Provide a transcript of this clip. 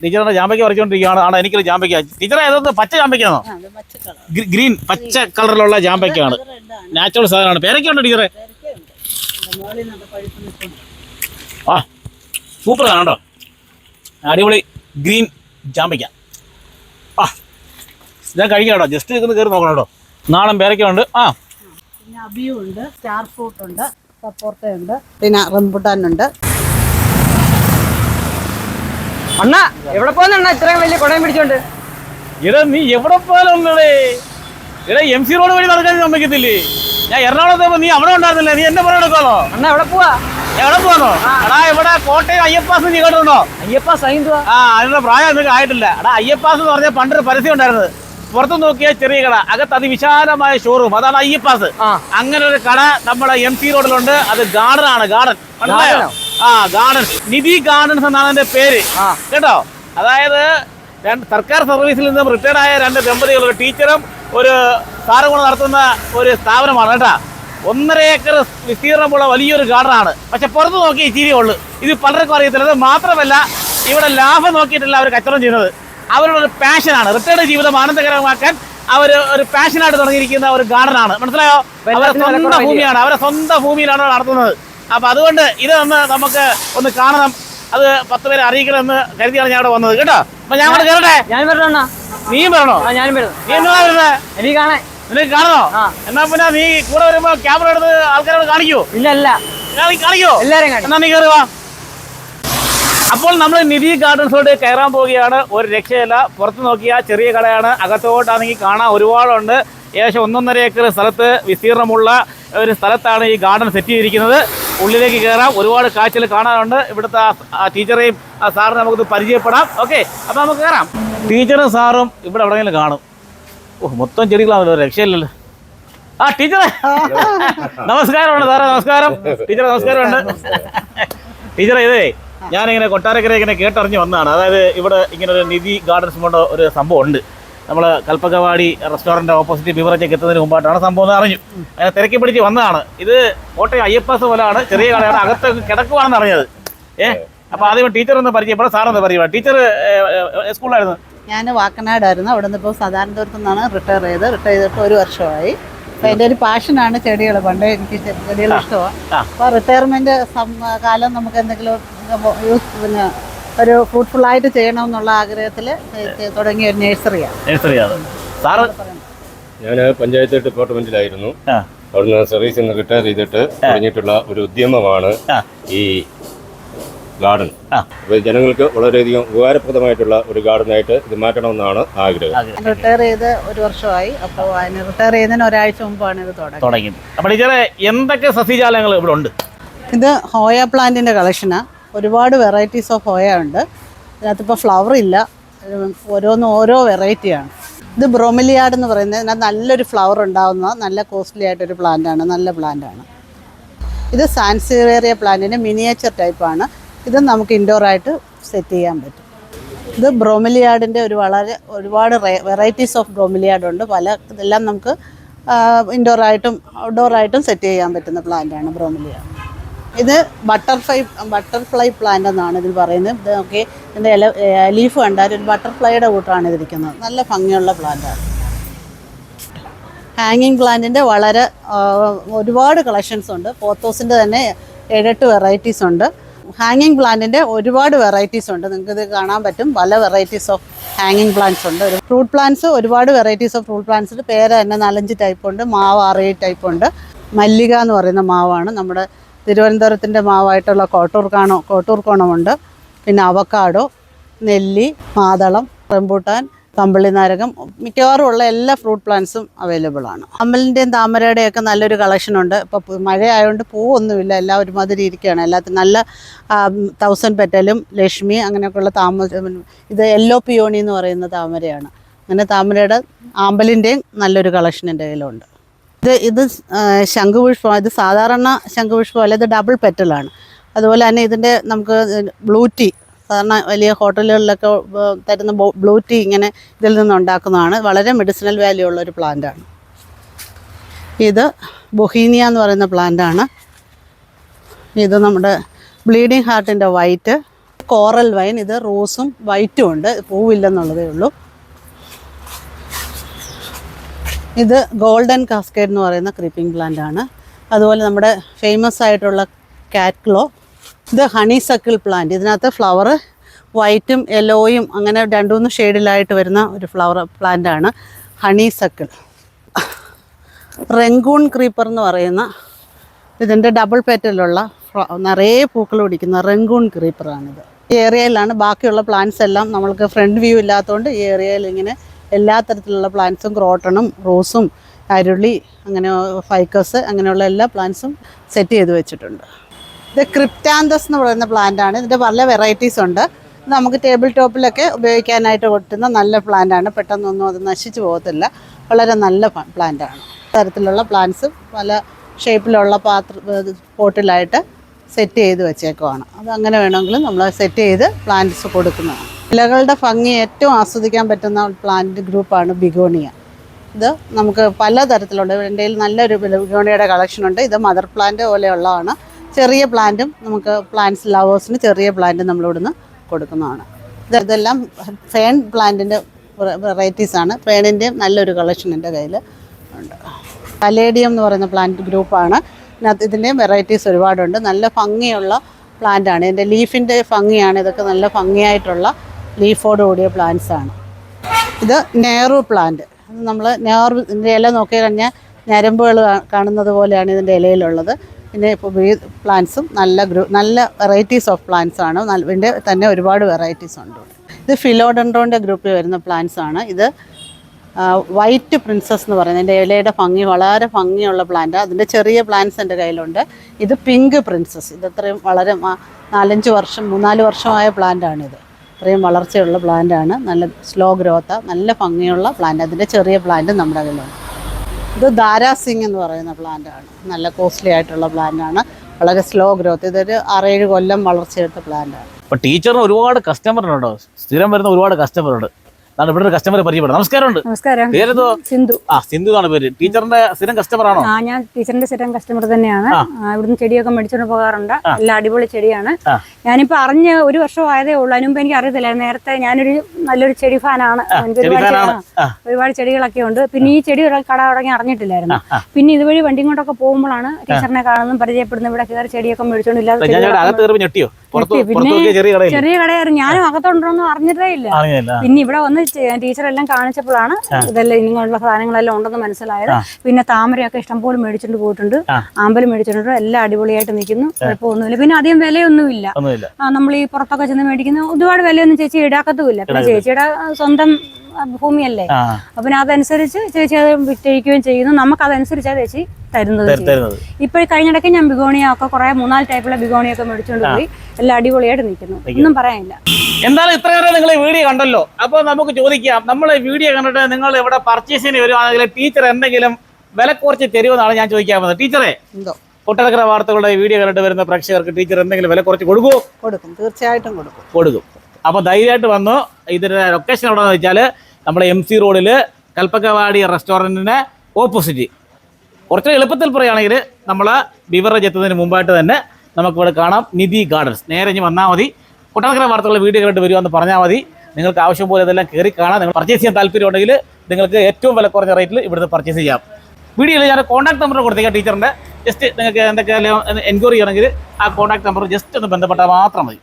ടീച്ചറുടെ ജാമ്പയ്ക്ക് പറിച്ചുകൊണ്ടിരിക്കുകയാണ് ആണ് എനിക്കൊരു ജാമ്പയ്ക്ക. ടീച്ചറെ ഏതൊന്ന് പച്ച ജാമ്പയ്ക്കാണോ. ഗ്രീൻ പച്ച കളറിലുള്ള ജാമ്പയ്ക്കാണ്. നാച്ചുറൽ സാധനമാണ്. പേരൊക്കെയുണ്ട് ടീച്ചറെ. ആ സൂപ്പർ ആണ് അടിപൊളി ഗ്രീൻ ജാമ്പയ്ക്ക. ആ ഞാൻ കഴിക്കാം കേട്ടോ. ജസ്റ്റ് ഇതൊന്ന് കയറി നോക്കണം കേട്ടോ. നാടൻ പേരയ്ക്കുണ്ട് ആ. പിന്നെ അബിയുണ്ട് സ്റ്റാർ ഫ്രൂട്ട് ഉണ്ട് സപ്പോർട്ട ഉണ്ട് പിന്നെ റംബുട്ടാൻ ഉണ്ട് അണ്ണ എവിടെ പോകുന്ന ഇത്രയും വലിയ കുടയും പിടിച്ചോണ്ട്. ഇടാ നീ എവിടെ പോയാലേ ഇടാ എം സി റോഡ് വഴി നടക്കാൻ സമ്മതിക്കത്തില്ലേ? ഞാൻ എറണാകുളത്ത് നീ അവിടെ ഉണ്ടായിരുന്നില്ല? നീ എന്നെ പറഞ്ഞെടുക്കാണോ അണ്ണാ എവിടെ പോവാ? എവിടെ പോന്നോ എടാ ഇവിടെ കോട്ടയം അയ്യപ്പാസ് നീ കേട്ടിട്ടുണ്ടോ? അയ്യപ്പാസ് സൈന്തുവാ ആ അതിനുള്ള പ്രായം നിങ്ങൾക്ക് ആയിട്ടില്ല. എടാ അയ്യപ്പാസ് എന്ന് പറഞ്ഞ പണ്ടൊരു പരസ്യം ഉണ്ടായിരുന്നത് പുറത്ത് നോക്കിയാൽ ചെറിയ കട അകത്ത് അതിവിശാലമായ ഷോറൂം അതാണ് അയ്യപ്പാസ്. അങ്ങനെ ഒരു കട നമ്മുടെ എം സി റോഡിലുണ്ട് അത് ഗാർഡൻ ആണ് ഗാർഡൻ. മനസ്സിലായോ? ആ ഗാർഡൻ. നിധി ഗാർഡൻസ് എന്നാണ് അതിന്റെ പേര്. കേട്ടോ? അതായത് സർക്കാർ സർവീസിൽ നിന്നും റിട്ടയർഡ് ആയ രണ്ട് ദമ്പതികൾ ഒരു ടീച്ചറും ഒരു സാറും കൂടെ നടത്തുന്ന ഒരു സ്ഥാപനമാണ് കേട്ടാ. ഒന്നര ഏക്കർ വിസ്തീർണമുള്ള വലിയൊരു ഗാർഡനാണ്. പക്ഷെ പുറത്ത് നോക്കി ഇച്ചിരി ഉള്ളു. ഇത് പലർക്കും അറിയത്തില്ല. അത് മാത്രമല്ല ഇവിടെ ലാഭം നോക്കിയിട്ടല്ല അവർ കച്ചവടം ചെയ്യുന്നത്. അവരുടെ ഒരു പാഷനാണ് റിട്ടയർഡ് ജീവിതം ആനന്ദകരമാക്കാൻ അവർ ഒരു പാഷനായിട്ട് തുടങ്ങിയിരിക്കുന്ന ഒരു ഗാർഡനാണ്. മനസ്സിലായോ? അവരുടെ സ്വന്തം ഭൂമിയാണ്. അവരുടെ സ്വന്തം ഭൂമിയിലാണ് നടത്തുന്നത്. അപ്പൊ അതുകൊണ്ട് ഇത് ഒന്ന് നമുക്ക് ഒന്ന് കാണണം. അത് പത്ത് പേരെ അറിയിക്കണമെന്ന് കരുതിയാണ് ഞാൻ ഇവിടെ വന്നത്. കേട്ടോ? അപ്പൊ ഞാൻ അവിടെ കയറട്ടെ ഞാൻ വരണോ നീ വരണോ? ഞാനും വരുന്നു നീ എന്നാ വരുന്നത് എനിക്ക് കാണാൻ. നിനക്ക് കാണണോ. എന്നാ പിന്നെ നീ കൂടെ വരുമ്പോ ക്യാമറ എടുത്ത് ആൾക്കാരോട് കാണിക്കോ. ഇല്ല കാണിക്കോ. എല്ലാരും എന്നാ നീ കയറുവാ അപ്പോൾ നമ്മൾ നിധി ഗാർഡൻസിലോട്ട് കയറാൻ പോവുകയാണ്. ഒരു രക്ഷയില്ല. പുറത്ത് നോക്കിയാൽ ചെറിയ കടയാണ്. അകത്തോട്ടാണെങ്കിൽ കാണാൻ ഒരുപാടുണ്ട്. ഏകദേശം ഒന്നൊന്നര ഏക്കർ സ്ഥലത്ത് വിസ്തീർണമുള്ള ഒരു സ്ഥലത്താണ് ഈ ഗാർഡൻ സെറ്റ് ചെയ്തിരിക്കുന്നത്. ഉള്ളിലേക്ക് കയറാം ഒരുപാട് കാഴ്ചകൾ കാണാനുണ്ട്. ഇവിടുത്തെ ടീച്ചറെയും സാറിനെ നമുക്ക് പരിചയപ്പെടാം. ഓക്കെ അപ്പോൾ നമുക്ക് കയറാം ടീച്ചറും സാറും ഇവിടെ എവിടെയെങ്കിലും കാണും. ഓ മൊത്തം ചെടികളാണല്ലോ രക്ഷയില്ലല്ലോ. ആ ടീച്ചറെ. നമസ്കാരമുണ്ട് സാറേ നമസ്കാരം. ടീച്ചറെ നമസ്കാരമുണ്ട്. ടീച്ചറെ ഇതേ ഞാനിങ്ങനെ കൊട്ടാരക്കര ഇങ്ങനെ കേട്ടറിഞ്ഞ് വന്നതാണ്. അതായത് ഇവിടെ ഇങ്ങനെ ഒരു നിധി ഗാർഡൻസ് കൊണ്ട് ഒരു സംഭവം ഉണ്ട് നമ്മൾ കൽപ്പകവാടി റെസ്റ്റോറന്റ് ഓപ്പോസിറ്റ് ബിവറേജൊക്കെ എത്തുന്നതിന് മുമ്പായിട്ടാണ് സംഭവം എന്ന് അറിഞ്ഞു. അങ്ങനെ തിരക്കി പിടിച്ച് വന്നതാണ്. ഇത് കോട്ടയം അയ്യപ്പാസ് പോലാണ് ചെറിയ കടയാണ് അകത്ത് കിടക്കുവാണെന്ന് അറിഞ്ഞത്. ഏ? അപ്പോൾ ആദ്യം ടീച്ചർ ഒന്ന് പരിചയപ്പെടാം സാറൊന്ന് പരിചയപ്പെടാം ടീച്ചർ സ്കൂളിലായിരുന്നു? ഞാൻ വാക്കനാടായിരുന്നു. അവിടെ നിന്ന് ഇപ്പോൾ സദാനന്തപുരത്തു നിന്നാണ് റിട്ടയർ ചെയ്ത്. റിട്ടയർ ചെയ്തിട്ട് ഒരു വർഷമായി. അപ്പം എന്റെ ഒരു പാഷനാണ് ചെടികൾ പണ്ടേ എനിക്ക് ചെടികൾ ഇഷ്ടമാണ്. അപ്പോൾ റിട്ടയർമെന്റ് കാലം നമുക്ക് എന്തെങ്കിലും യൂസ് പിന്നെ ഒരു ഫ്രൂട്ട്ഫുൾ ആയിട്ട് ചെയ്യണമെന്നുള്ള ആഗ്രഹത്തിൽ തുടങ്ങിയ ഒരു നഴ്സറിയാണ്. നഴ്സറിയാണ്. സാറ്? ഞാൻ പഞ്ചായത്ത് ഡിപ്പാർട്ട്മെന്റിലായിരുന്നു അവിടുന്ന് സർവീസിൽ നിന്ന് റിട്ടയർ ചെയ്തിട്ട് തുടങ്ങിയിട്ടുള്ള ഒരു ഉദ്യമമാണ് ഈ ഗാർഡൻ. അപ്പോൾ ജനങ്ങൾക്ക് വളരെയധികം ഉപകാരപ്രദമായിട്ടുള്ള ഒരു ഗാർഡനായിട്ട് ഇത് മാറ്റണമെന്നാണ് ആഗ്രഹം. റിട്ടയർ ചെയ്ത് ഒരു വർഷമായി. അപ്പോൾ അതിന് റിട്ടയർ ചെയ്യുന്നതിന് ഒരാഴ്ച മുമ്പാണ് ഇത് തുടങ്ങിയത്. തുടങ്ങി അപ്പോൾ ടീച്ചറെ എന്തൊക്കെ സസ്യജാലങ്ങൾ ഇവിടെ ഉണ്ട്? ഇത് ഹോയ പ്ലാന്റിന്റെ കളക്ഷനാണ് ഒരുപാട് വെറൈറ്റീസ് ഓഫ് ഹോയ ഉണ്ട്. ഇതിനകത്തിപ്പോൾ ഫ്ലവർ ഇല്ല. ഓരോന്നും ഓരോ വെറൈറ്റിയാണ് ഇത് ബ്രോമിലിയാഡ് എന്ന് പറയുന്നത് ഇതിനകത്ത് നല്ലൊരു ഫ്ലവർ ഉണ്ടാകുന്ന നല്ല കോസ്റ്റ്ലി ആയിട്ടൊരു പ്ലാന്റാണ് നല്ല പ്ലാന്റാണ് ഇത് സാൻസിറേറിയ പ്ലാന്റിന്റെ മിനിയേച്ചർ ടൈപ്പാണ് ഇത് നമുക്ക് ഇൻഡോർ ആയിട്ട് സെറ്റ് ചെയ്യാൻ പറ്റും. ഇത് ബ്രോമിലിയാഡിന്റെ ഒരു വളരെ ഒരുപാട് വെറൈറ്റീസ് ഓഫ് ബ്രോമിലിയാഡ് ഉണ്ട്. പല ഇതെല്ലാം നമുക്ക് ഇൻഡോറായിട്ടും ഔട്ട്ഡോറായിട്ടും സെറ്റ് ചെയ്യാൻ പറ്റുന്ന പ്ലാന്റാണ് ബ്രോമിലിയാഡ് ഇത് ബട്ടർഫ്ലൈ ബട്ടർഫ്ലൈ പ്ലാന്റ് എന്നാണ് ഇതിൽ പറയുന്നത്. ഇത് നോക്കി ഇതിന്റെ ഇല ലീഫ് കണ്ടാൽ ഒരു ബട്ടർഫ്ലൈയുടെ കൂട്ടാണ് ഇതിരിക്കുന്നത്. നല്ല ഭംഗിയുള്ള പ്ലാന്റാണ് ഹാങ്ങിങ് പ്ലാന്റിന്റെ വളരെ ഒരുപാട് കളക്ഷൻസ് ഉണ്ട്. പോത്തോസിന്റെ തന്നെ ഏഴെട്ട് വെറൈറ്റീസ് ഉണ്ട്. ഹാങ്ങിങ് പ്ലാന്റിന്റെ ഒരുപാട് വെറൈറ്റീസ് ഉണ്ട്. നിങ്ങൾക്ക് ഇത് കാണാൻ പറ്റും. പല വെറൈറ്റീസ് ഓഫ് ഹാങ്ങിങ് പ്ലാന്റ്സ് ഉണ്ട്. ഒരു ഫ്രൂട്ട് പ്ലാന്റ്സ് ഒരുപാട് വെറൈറ്റീസ് ഓഫ് ഫ്രൂട്ട് പ്ലാന്റ്സിൽ പേര് തന്നെ നാലഞ്ച് ടൈപ്പ് ഉണ്ട്. മാവ് ആറേഴ് ടൈപ്പ് ഉണ്ട്. മല്ലിക എന്ന് പറയുന്ന മാവാണ് നമ്മുടെ തിരുവനന്തപുരത്തിന്റെ മാവായിട്ടുള്ള കോട്ടൂർ കാണോ കോട്ടൂർ കോണമുണ്ട്. പിന്നെ അവക്കാടോ നെല്ലി മാതളം റംബൂട്ടാൻ കമ്പിളി നാരകം മിക്കവാറും ഉള്ള എല്ലാ ഫ്രൂട്ട് പ്ലാന്റ്സും അവൈലബിൾ ആണ്. അമ്പലിന്റെയും താമരയുടെയും ഒക്കെ നല്ലൊരു കളക്ഷൻ ഉണ്ട്. ഇപ്പോൾ മഴ ആയതുകൊണ്ട് പൂവൊന്നുമില്ല. എല്ലാം ഒരുമാതിരി ഇരിക്കുകയാണ്. എല്ലാത്തിനും നല്ല തൗസൻഡ് പെറ്റലും ലക്ഷ്മി അങ്ങനെയൊക്കെയുള്ള താമര ഇത് യെല്ലോ പിയോണി എന്ന് പറയുന്ന താമരയാണ്. അങ്ങനെ താമരയുടെ ആമ്പലിന്റെയും നല്ലൊരു കളക്ഷൻ എന്റെ കയ്യിലുണ്ട്. ഇത് ഇത് ശംഖുപുഷ്പം ഇത് സാധാരണ ശംഖുപുഷ്പം അല്ല ഇത് ഡബിൾ പെറ്റലാണ് അതുപോലെ തന്നെ ഇതിന്റെ നമുക്ക് ബ്ലൂ ടീ സാധാരണ വലിയ ഹോട്ടലുകളിലൊക്കെ തരുന്ന ബ്ലൂ ടീ ഇങ്ങനെ ഇതിൽ നിന്ന് ഉണ്ടാക്കുന്നതാണ്. വളരെ മെഡിസിനൽ വാല്യൂ ഉള്ള ഒരു പ്ലാന്റാണ് ഇത് ബൊഹീനിയ എന്ന് പറയുന്ന പ്ലാന്റാണ് ഇത് നമ്മുടെ ബ്ലീഡിങ് ഹാർട്ടിന്റെ വൈറ്റ് കോറൽ വൈൻ ഇത് റോസും വൈറ്റും ഉണ്ട് പൂവില്ലെന്നുള്ളതേ ഉള്ളൂ. ഇത് ഗോൾഡൻ കാസ്കേഡ് എന്ന് പറയുന്ന ക്രീപ്പിംഗ് പ്ലാന്റ് ആണ്. അതുപോലെ നമ്മുടെ ഫേമസ് ആയിട്ടുള്ള കാറ്റ്ക്ലോ ഇത് ഹണി സക്കിൾ പ്ലാന്റ് ഇതിനകത്ത് ഫ്ലവർ വൈറ്റും യെല്ലോയും അങ്ങനെ രണ്ടു മൂന്ന് ഷെയ്ഡിലായിട്ട് വരുന്ന ഒരു ഫ്ലവർ പ്ലാന്റ് ആണ് ഹണി സക്കിൾ റെങ്കൂൺ ക്രീപ്പർ എന്ന് പറയുന്ന ഇതിന്റെ ഡബിൾ പെറ്റലുള്ള നിറയെ പൂക്കൾ പിടിക്കുന്ന റെങ്കൂൺ ക്രീപ്പറാണിത് ഈ ഏരിയയിലാണ് ബാക്കിയുള്ള പ്ലാന്റ്സ് എല്ലാം നമ്മൾക്ക് ഫ്രണ്ട് വ്യൂ ഇല്ലാത്തതുകൊണ്ട് ഈ ഏരിയയിൽ ഇങ്ങനെ എല്ലാ തരത്തിലുള്ള പ്ലാന്റ്സും ക്രോട്ടണും റോസും അരുളി അങ്ങനെ ഫൈക്കസ് അങ്ങനെയുള്ള എല്ലാ പ്ലാന്റ്സും സെറ്റ് ചെയ്ത് വെച്ചിട്ടുണ്ട്. ഇത് ക്രിപ്റ്റാന്തസ് എന്ന് പറയുന്ന പ്ലാന്റ് ആണ്. ഇതിന്റെ പല വെറൈറ്റീസ് ഉണ്ട്. നമുക്ക് ടേബിൾ ടോപ്പിലൊക്കെ ഉപയോഗിക്കാനായിട്ട് കൊട്ടുന്ന നല്ല പ്ലാന്റ് ആണ്. പെട്ടെന്നൊന്നും അത് നശിച്ചു പോകത്തില്ല. വളരെ നല്ല പ്ലാന്റ് ആണ്. തരത്തിലുള്ള പ്ലാന്റ്സ് പല ഷേപ്പിലുള്ള പാത്ര പോട്ടിലായിട്ട് സെറ്റ് ചെയ്ത് വെച്ചേക്കുവാണ്. അത് അങ്ങനെ വേണമെങ്കിലും നമ്മൾ സെറ്റ് ചെയ്ത് പ്ലാന്റ്സ് കൊടുക്കുന്നതാണ്. ഇലകളുടെ ഭംഗി ഏറ്റവും ആസ്വദിക്കാൻ പറ്റുന്ന പ്ലാന്റ് ഗ്രൂപ്പാണ് ബിഗോണിയ. ഇത് നമുക്ക് പല തരത്തിലുണ്ട് എന്റെ കയ്യിൽ നല്ലൊരു ബിഗോണിയയുടെ കളക്ഷൻ ഉണ്ട്. ഇത് മദർ പ്ലാന്റ് പോലെയുള്ളതാണ്. ചെറിയ പ്ലാന്റും നമുക്ക് പ്ലാന്റ്സ് ലവേഴ്സിന് ചെറിയ പ്ലാന്റ് നമ്മളിവിടുന്ന് കൊടുക്കുന്നതാണ്. ഇത് ഇതെല്ലാം ഫേൺ പ്ലാന്റിന്റെ ആണ്. ഫേണിന്റെയും നല്ലൊരു കളക്ഷൻ എന്റെ കയ്യിൽ ഉണ്ട്. പലേഡിയം എന്ന് പറയുന്ന പ്ലാന്റ് ഗ്രൂപ്പാണ് ഇതിനകത്ത് ഇതിന്റെയും വെറൈറ്റീസ് ഒരുപാടുണ്ട്. നല്ല ഭംഗിയുള്ള പ്ലാന്റാണ് ഇതിന്റെ ലീഫിന്റെ ഭംഗിയാണ്. ഇതൊക്കെ നല്ല ഭംഗിയായിട്ടുള്ള ലീഫോട് കൂടിയ പ്ലാന്റ്സ് ആണ്. ഇത് നെഹ്റു പ്ലാന്റ് അത് നമ്മൾ നെഹ്റു ഇതിന്റെ ഇല നോക്കി കഴിഞ്ഞാൽ ഞരമ്പുകൾ കാണുന്നത് പോലെയാണ് ഇതിന്റെ ഇലയിലുള്ളത്. പിന്നെ ഇപ്പോൾ പ്ലാന്റ്സും നല്ല ഗ്രൂ നല്ല വെറൈറ്റീസ് ഓഫ് പ്ലാന്റ്സ് ആണ്. ഇതിന്റെ തന്നെ ഒരുപാട് വെറൈറ്റീസ് ഉണ്ട്. ഇത് ഫിലോഡൻഡ്രോന്റെ ഗ്രൂപ്പിൽ വരുന്ന പ്ലാന്റ്സ് ആണ്. ഇത് വൈറ്റ് പ്രിൻസസ് എന്ന് പറയുന്നത് എന്റെ ഇലയുടെ ഭംഗി വളരെ ഭംഗിയുള്ള പ്ലാന്റ് അതിന്റെ ചെറിയ പ്ലാന്റ്സ് എന്റെ കയ്യിലുണ്ട്. ഇത് പിങ്ക് പ്രിൻസസ് ഇത് അത്രയും വളരെ നാലഞ്ച് വർഷം മൂന്നാൽ വർഷമായ പ്ലാന്റാണിത് ഇത്രയും വളർച്ചയുള്ള പ്ലാന്റാണ് നല്ല സ്ലോ ഗ്രോത്ത് നല്ല ഭംഗിയുള്ള പ്ലാന്റ് അതിന്റെ ചെറിയ പ്ലാന്റ് നമ്മുടെ കയ്യിലുണ്ട്. ഇത് ദാരാസിംഗ് എന്ന് പറയുന്ന പ്ലാന്റാണ് നല്ല കോസ്റ്റ്ലി ആയിട്ടുള്ള പ്ലാന്റാണ് വളരെ സ്ലോ ഗ്രോത്ത് ഇതൊരു ആറേഴ് കൊല്ലം വളർച്ചയെടുത്ത പ്ലാന്റാണ് അപ്പൊ ടീച്ചറിന് ഒരുപാട് കസ്റ്റമർ ഉണ്ടോ സ്ഥിരം വരുന്ന ഒരുപാട് കസ്റ്റമർ ഉണ്ട് അതാണ് ഇവിടെ ഒരു കസ്റ്റമർ പരിചയപ്പെടുന്നത്. നമസ്കാരമുണ്ട്. നമസ്കാരം. പേരെന്തോ? സിന്ധു. ആ സിന്ധു ആണ് പേര്. ടീച്ചറിന്റെ സ്ഥിരം കസ്റ്റമർ ആണോ? ആ ഞാൻ ടീച്ചറിന്റെ സ്ഥിരം കസ്റ്റമർ തന്നെയാണ്. ഇവിടുന്ന് ചെടിയൊക്കെ മേടിച്ചുകൊണ്ട് പോകാറുണ്ട്. എല്ലാം അടിപൊളി ചെടിയാണ്. ഞാനിപ്പോ അറിഞ്ഞ് ഒരു വർഷം ആയതേ ഉള്ളൂ. അതിനുമ്പ് എനിക്ക് അറിയത്തില്ല നേരത്തെ ഞാനൊരു നല്ലൊരു ചെടി ഫാനാണ്. ഒരുപാട് ചെടികളൊക്കെ ഉണ്ട്. പിന്നെ ഈ ചെടി കട തുടങ്ങി അറിഞ്ഞിട്ടില്ലായിരുന്നു. പിന്നെ ഇതുവഴി വണ്ടി കൊണ്ടൊക്കെ പോകുമ്പോഴാണ് ടീച്ചറിനെ കാണുന്നതും പരിചയപ്പെടുന്നത്. ഇവിടെ കയറി ചെടിയൊക്കെ മേടിച്ചോണ്ട് ഇല്ലാതെ ഞാൻ ചെടികളൊക്കെ അകത്ത് കയറി ഞെട്ടിയോ? പുറത്ത് ഞെട്ടി. പുറത്ത് നോക്കിയ ചെറിയ കടയായിരുന്നു. ഞാനും അകത്തുണ്ടോന്നും അറിഞ്ഞിട്ടേ ഇല്ല. പിന്നെ ഇവിടെ വന്ന് ടീച്ചർ എല്ലാം കാണിച്ചപ്പോഴാണ് ഇതെല്ലാം ഇങ്ങനെയുള്ള സാധനങ്ങളെല്ലാം ഉണ്ടെന്ന് മനസ്സിലായത്. പിന്നെ താമരയൊക്കെ ഇഷ്ടംപോലെ മേടിച്ചിട്ട് പോയിട്ടുണ്ട്. ആ. ആമ്പൽ മേടിച്ചിട്ടുണ്ട്. എല്ലാം അടിപൊളിയായിട്ട് നിൽക്കുന്നു. കുഴപ്പമൊന്നുമില്ല. പിന്നെ അധികം വിലയൊന്നുമില്ല. നമ്മൾ ഈ പുറത്തൊക്കെ ചെന്ന് മേടിക്കുന്ന ഒരുപാട് വിലയൊന്നും ചേച്ചി ഈടാക്കത്തുമില്ല പിന്നെ ചേച്ചിയുടെ സ്വന്തം ഭൂമിയല്ലേ? അപ്പം അതനുസരിച്ച് ചേച്ചി അത് വിറ്റഴിക്കുകയും ചെയ്യുന്നു. നമുക്ക് അതനുസരിച്ചാണ് ചേച്ചി തരുന്നത് തരു- തരുന്നത്. ഇപ്പൊ ഈ കഴിഞ്ഞിടയ്ക്ക് ഞാൻ ബിഗോണിയ ഒക്കെ കുറെ മൂന്നാൽ ടൈപ്പുള്ള ബിഗോണിയ ഒക്കെ മേടിച്ചുകൊണ്ട് പോയി. എല്ലാം അടിപൊളിയായിട്ട് നിൽക്കുന്നു. ഒന്നും പറയാനില്ല. എന്തായാലും ഇത്ര നേരം നിങ്ങൾ ഈ വീഡിയോ കണ്ടല്ലോ. അപ്പൊ നമുക്ക് ചോദിക്കാം നമ്മൾ ഈ വീഡിയോ കണ്ടിട്ട് നിങ്ങൾ ഇവിടെ പർച്ചേസിന് വരുവാണെങ്കിൽ ടീച്ചർ എന്തെങ്കിലും വില കുറച്ച് തരുമെന്നാണ് ഞാൻ ചോദിക്കാൻ പോകുന്നത്. ടീച്ചറെ എന്തോ? വാർത്തകളുടെ വീഡിയോ കണ്ടിട്ട് വരുന്ന പ്രേക്ഷകർക്ക് ടീച്ചർ എന്തെങ്കിലും വില കുറച്ച് കൊടുക്കുമോ കൊടുക്കും തീർച്ചയായിട്ടും കൊടുക്കും. കൊടുക്കും. അപ്പോൾ ധൈര്യമായിട്ട് വന്നു. ഇതിന്റെ ലൊക്കേഷൻ എവിടെയെന്ന് വെച്ചാൽ നമ്മുടെ എം സി റോഡിൽ കൽപ്പക്കവാടി റെസ്റ്റോറന്റിന് ഓപ്പോസിറ്റ്. കുറച്ച് എളുപ്പത്തിൽ പറയുകയാണെങ്കിൽ നമ്മൾ ബിവറേജ് എത്തുന്നതിന് മുമ്പായിട്ട് തന്നെ നമുക്കിവിടെ കാണാം നിധി ഗാർഡൻസ് നേരെ ഇനി വന്നാൽ മതി. കൊട്ടാരക്കര വാർത്തകളുടെ വീഡിയോ കണ്ടിട്ട് വരുമെന്ന് പറഞ്ഞാൽ മതി. നിങ്ങൾക്ക് ആവശ്യം പോലെ ഇതെല്ലാം കയറി കാണാം. നിങ്ങൾ പർച്ചേസ് ചെയ്യാൻ താല്പര്യം ഉണ്ടെങ്കിൽ നിങ്ങൾക്ക് ഏറ്റവും വില കുറഞ്ഞ റേറ്റിൽ ഇവിടുന്ന് പർച്ചേസ് ചെയ്യാം. വീഡിയോയിൽ ഞാൻ കോൺടാക്ട് നമ്പർ കൊടുത്തേക്കാം ടീച്ചറിന്റെ ജസ്റ്റ് നിങ്ങൾക്ക് എന്തൊക്കെ എൻക്വയറി ചെയ്യണമെങ്കിൽ ആ കോൺടാക്ട് നമ്പർ ജസ്റ്റ് ഒന്ന് ബന്ധപ്പെട്ടാൽ മാത്രം മതി.